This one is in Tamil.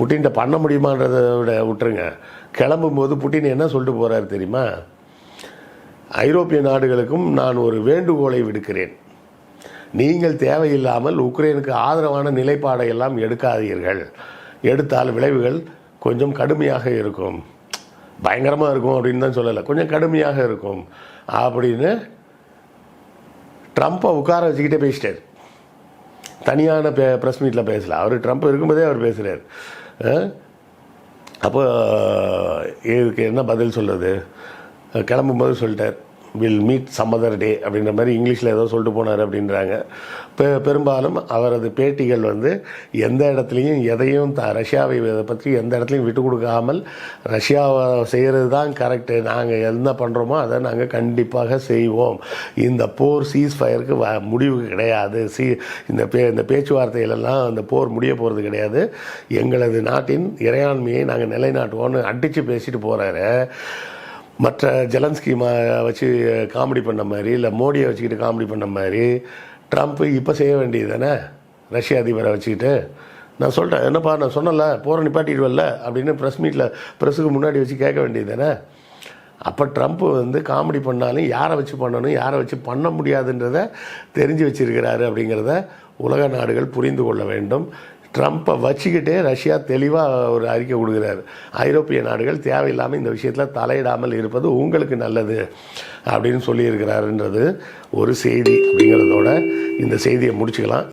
புட்டின்ட்ட பண்ண முடியுமான்றதை விட விட்டுருங்க. கிளம்பும்போது புட்டின் என்ன சொல்லிட்டு போகிறாரு தெரியுமா? ஐரோப்பிய நாடுகளுக்கும் நான் ஒரு வேண்டுகோளை விடுக்கிறேன். நீங்கள் தேவையில்லாமல் உக்ரைனுக்கு ஆதரவான நிலைப்பாடை எல்லாம் எடுக்காதீர்கள். எடுத்தால் விளைவுகள் கொஞ்சம் கடுமையாக இருக்கும். பயங்கரமாக இருக்கும் அப்படின்னு தான் சொல்லலை. கொஞ்சம் கடுமையாக இருக்கும். அப்படின்னு ட்ரம்ப்பை உட்கார வச்சுக்கிட்டே பேசிட்டார். தனியான பே ப்ரெஸ் மீட்டில் பேசலை. அவர் ட்ரம்ப் இருக்கும்போதே அவர் பேசுகிறார் அப்போ இதுக்கு என்ன பதில் சொல்கிறது கிளம்பும்போது சொல்லிட்டார். வில் மீட் சம்மதர் டே அப்படின்ற மாதிரி இங்கிலீஷில் ஏதோ சொல்லிட்டு போனார் அப்படின்றாங்க. பெ பெரும்பாலும் அவரது பேட்டிகள் வந்து எந்த இடத்துலையும் எதையும் த ரஷ்யாவை இதை பற்றி எந்த இடத்துலையும் விட்டு கொடுக்காமல் ரஷ்யாவை செய்கிறது தான் கரெக்டு நாங்கள் என்ன பண்ணுறோமோ அதை நாங்கள் கண்டிப்பாக செய்வோம். இந்த போர் சீஸ் ஃபயருக்கு வ முடிவு கிடையாது. சீ இந்த பே இந்த பேச்சுவார்த்தையிலெல்லாம் அந்த போர் முடிய போகிறது கிடையாது. எங்களது நாட்டின் இறையாண்மையை நாங்கள் நிலைநாட்டுவோம்னு அடித்து பேசிட்டு போகிறாரு மற்ற ஜெலன்ஸ்கி மா வச்சு காமெடி பண்ண மாதிரி இல்லை மோடியை வச்சுக்கிட்டு காமெடி பண்ண மாதிரி ட்ரம்ப் இப்போ செய்ய வேண்டியது தானே ரஷ்ய அதிபரை வச்சுக்கிட்டு. நான் சொல்லிட்டேன் என்னப்பா நான் சொன்னல போகிற நிப்பாட்டிடுவல்ல அப்படின்னு ப்ரெஸ் மீட்டில் ப்ரெஸ்ஸுக்கு முன்னாடி வச்சு கேட்க வேண்டியது தானே அப்போ ட்ரம்ப் வந்து காமெடி பண்ணாலும் யாரை வச்சு பண்ணணும் யாரை வச்சு பண்ண முடியாதுன்றத தெரிஞ்சு வச்சிருக்கிறாரு அப்படிங்கிறத உலக நாடுகள் புரிந்து கொள்ள வேண்டும். ட்ரம்ப்பை வச்சுக்கிட்டே ரஷ்யா தெளிவாக ஒரு அறிக்கை கொடுக்குறாரு. ஐரோப்பிய நாடுகள் தேவையில்லாமல் இந்த விஷயத்தில் தலையிடாமல் இருப்பது உங்களுக்கு நல்லது அப்படின்னு சொல்லியிருக்கிறாருன்றது ஒரு செய்தி அப்படிங்கிறதோட இந்த செய்தியை முடிச்சுக்கலாம்.